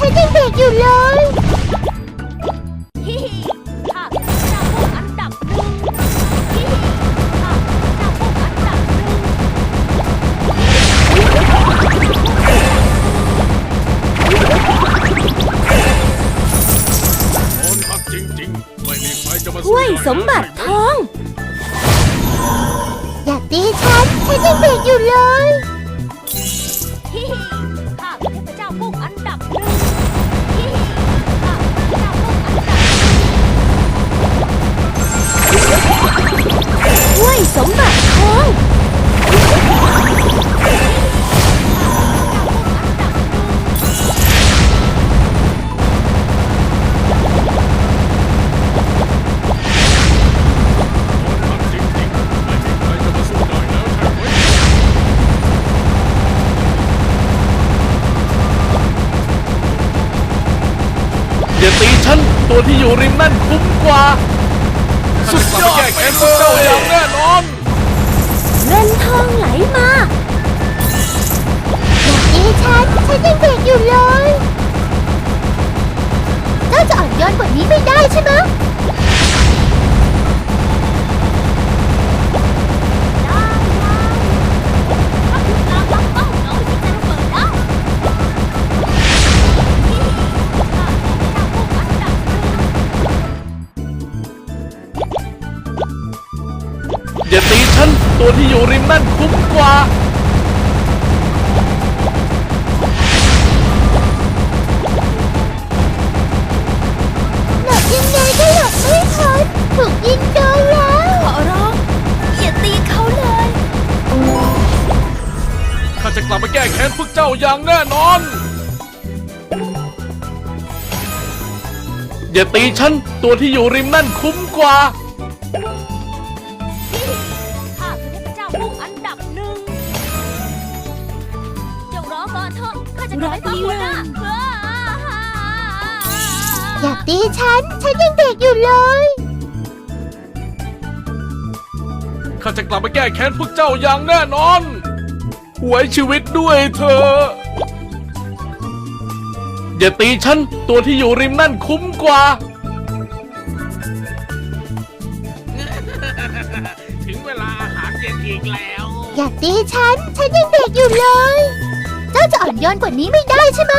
ฉันฉันยังเด็กอยู่เลยฮิฮิข้าเป็นเจ้าพวกอันดับหนึ่งฮิฮิข้าเป็นเจ้าพวกอันดับหนึ่งโดนหักจริงๆ ไม่มีใครจะมาถ้วยสมบัติทอง อย่าตีฉัน ฉันยังเด็กอยู่เลย ฮิฮิข้าเป็นเทพเจ้าพวกอันดับหนึ่ง อย่าตีฉัน ตัวที่อยู่ริมนั่นคุ้มกว่า สุดยอดแก้แค้นเจ้าอย่างแน่นอน เงินทองไหลมาอย่าตีฉันฉันยังเด็กอยู่เลยเราจะอ่อนโยนกว่านี้ไม่ได้ใช่ไหม ตัวที่อยู่ริมนั่นคุ้มกว่า หลบยังไงก็หลบไม่พ้นถูกยิงโดนแล้ว ขอร้องอย่าตีเขาเลย ข้าจะกลับมาแก้แค้นพวกเจ้าอย่างแน่นอน อย่าตีฉัน ตัวที่อยู่ริมนั่นคุ้มกว่า ข้าจะกลับไปฟังหัวหน้าอย่าตีฉัน ฉันยังเด็กอยู่เลย ข้าจะกลับมาแก้แค้นพวกเจ้าอย่างแน่นอน ไว้ชีวิตด้วยเธอ อย่าตีฉัน ตัวที่อยู่ริมนั่นคุ้มกว่า ถึงเวลาอาหารเย็นอีกแล้ว อย่าตีฉัน ฉันยังเด็กอยู่เลย เจ้าจะอ่อนโยนกว่านี้ไม่ได้ใช่ไหม